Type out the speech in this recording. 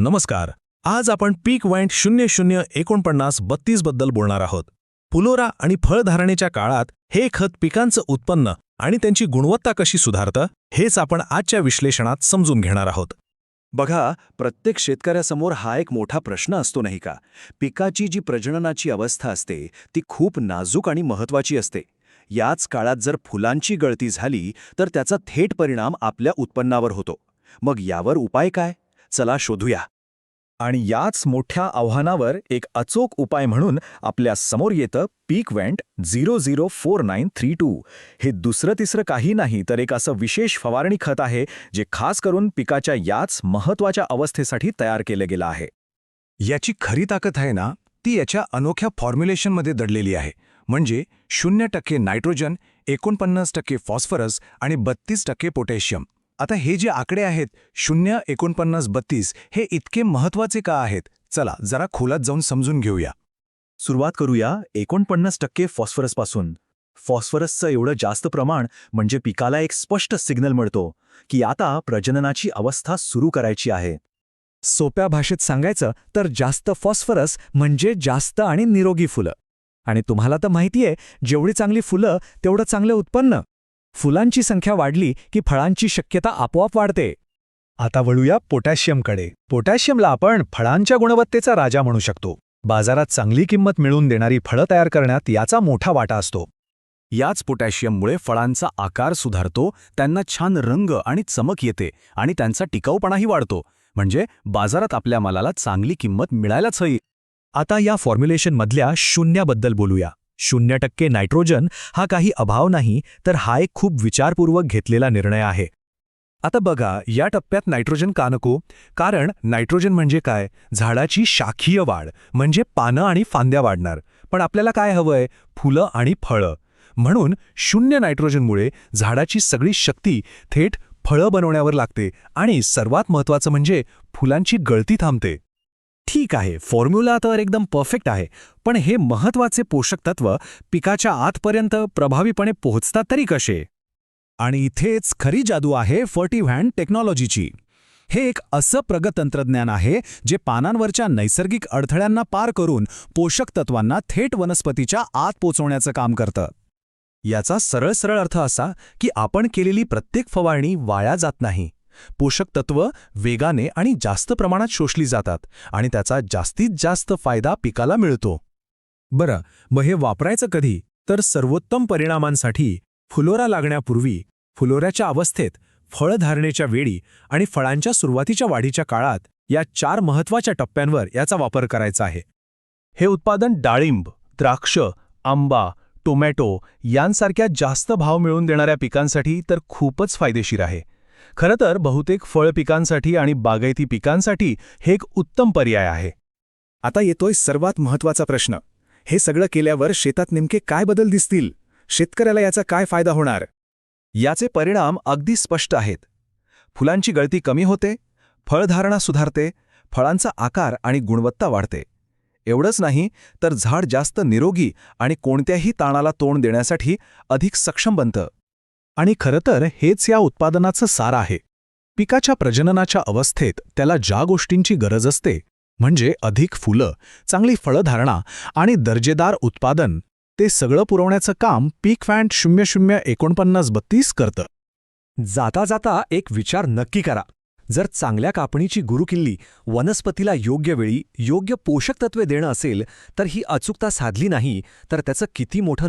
नमस्कार. आज आपण पीक वँट शून्य शून्य एकोणपन्नास बत्तीसबद्दल बोलणार आहोत. फुलोरा आणि फळधारणेच्या काळात हे खत पिकांचं उत्पन्न आणि त्यांची गुणवत्ता कशी सुधारतं हेच आपण आजच्या विश्लेषणात समजून घेणार आहोत. बघा प्रत्येक शेतकऱ्यासमोर हा एक मोठा प्रश्न असतो नाही का? पिकाची जी प्रजननाची अवस्था असते ती खूप नाजूक आणि महत्वाची असते. याच काळात जर फुलांची गळती झाली तर त्याचा थेट परिणाम आपल्या उत्पन्नावर होतो. मग यावर उपाय काय? चला शोधूया. आणि याच मोठ्या आव्हानावर एक अचोक उपाय म्हणून आपल्यासमोर येतं पीक went zero zero four nine three two. हे दुसरं तिसरं काही नाही तर एक असं विशेष फवारणी खत आहे जे खास करून पिकाच्या याच महत्त्वाच्या अवस्थेसाठी तयार केलं गेलं आहे. याची खरी ताकद आहे ना ती याच्या अनोख्या फॉर्म्युलेशनमध्ये दडलेली आहे. म्हणजे शून्य टक्के नायट्रोजन एकोणपन्नास टक्के फॉस्फरस आणि बत्तीस टक्के पोटॅशियम. आता हे जे आकडे आहेत शून्य एकोणपन्नास बत्तीस हे इतके महत्त्वाचे का आहेत? चला जरा खोलात जाऊन समजून घेऊया. सुरुवात करूया एकोणपन्नास टक्के फॉस्फरसपासून फॉस्फरसचं एवढं जास्त प्रमाण म्हणजे पिकाला एक स्पष्ट सिग्नल मिळतो की आता प्रजननाची अवस्था सुरू करायची आहे. सोप्या भाषेत सांगायचं तर जास्त फॉस्फरस म्हणजे जास्त आणि निरोगी फुलं. आणि तुम्हाला तर माहितीये जेवढी चांगली फुलं तेवढं चांगलं उत्पन्न. फुलांची संख्या वाढली की फळांची शक्यता आपोआप वाढते. आता वळूया पोटॅशियमकडे. पोटॅशियमला आपण फळांच्या गुणवत्तेचा राजा म्हणू शकतो. बाजारात चांगली किंमत मिळवून देणारी फळं तयार करण्यात याचा मोठा वाटा असतो. याच पोटॅशियममुळे फळांचा आकार सुधारतो त्यांना छान रंग आणि चमक येते आणि त्यांचा टिकाऊपणाही वाढतो. म्हणजे बाजारात आपल्या मालाला चांगली किंमत मिळायलाच हवी. आता या फॉर्म्युलेशनमधल्या शून्याबद्दल बोलूया. शून्य टक्के नायट्रोजन हा काही अभाव नाही तर हा एक खूप विचारपूर्वक घेतलेला निर्णय आहे. आता बघा या टप्प्यात नायट्रोजन का नको? कारण नायट्रोजन म्हणजे काय? झाडाची शाखीय वाढ म्हणजे पानं आणि फांद्या वाढणार. पण आपल्याला काय हवंय? फुलं आणि फळं. म्हणून शून्य नायट्रोजनमुळे झाडाची सगळी शक्ती थेट फळं बनवण्यावर लागते आणि सर्वात महत्त्वाचं म्हणजे फुलांची गळती थांबते. ठीक आहे फॉर्म्युला तर एकदम परफेक्ट आहे पण हे महत्त्वाचे पोषक तत्व पिकाच्या आतपर्यंत प्रभावीपणे पोहोचतात तरी कसे? आणि इथेच खरी जादू आहे फर्टिव्हॅन्ड टेक्नॉलॉजीची हे एक असं प्रगत तंत्रज्ञान आहे जे पानांवरच्या नैसर्गिक अडथळ्यांना पार करून पोषक तत्वांना थेट वनस्पतीच्या आत पोचवण्याचं काम करतं. याचा सरळ सरळ अर्थ असा की आपण केलेली प्रत्येक फवारणी वाया जात नाही. पोषक तत्व वेगाने आणि जास्त प्रमाणात शोषली जातात आणि त्याचा जास्तीत जास्त फायदा पिकाला मिळतो. बरं मग हे वापरायचं कधी? तर सर्वोत्तम परिणामांसाठी फुलोरा लागण्यापूर्वी फुलोऱ्याच्या अवस्थेत फळधारणेच्या वेळी आणि फळांच्या सुरुवातीच्या वाढीच्या काळात या चार महत्त्वाच्या टप्प्यांवर याचा वापर करायचा आहे. हे उत्पादन डाळिंब द्राक्ष आंबा टोमॅटो यांसारख्या जास्त भाव मिळवून देणाऱ्या पिकांसाठी तर खूपच फायदेशीर आहे. खरं तर बहुतेक फळ पिकांसाठी आणि बागायती पिकांसाठी हे एक उत्तम पर्याय आहे. आता येतोय सर्वात महत्त्वाचा प्रश्न. हे सगळं केल्यावर शेतात नेमके काय बदल दिसतील? शेतकऱ्याला याचा काय फायदा होणार? याचे परिणाम अगदी स्पष्ट आहेत. फुलांची गळती कमी होते फळधारणा सुधारते फळांचा आकार आणि गुणवत्ता वाढते. एवढंच नाही तर झाड जास्त निरोगी आणि कोणत्याही ताणाला तोंड देण्यासाठी अधिक सक्षम बनतं. आणि खरंतर हेच या उत्पादनाचं सार आहे. पिकाच्या प्रजननाच्या अवस्थेत त्याला ज्या गोष्टींची गरज असते म्हणजे अधिक फुलं चांगली फळधारणा आणि दर्जेदार उत्पादन ते सगळं पुरवण्याचं काम पीक फॅन्ट शून्य शून्य एकोणपन्नास बत्तीस करतं. जाता जाता एक विचार नक्की करा. जर चांगल्या कापणीची गुरुकिल्ली वनस्पतीला योग्य वेळी योग्य पोषक तत्वे देणं असेल तर ही अचूकता साधली नाही तर त्याचं किती मोठं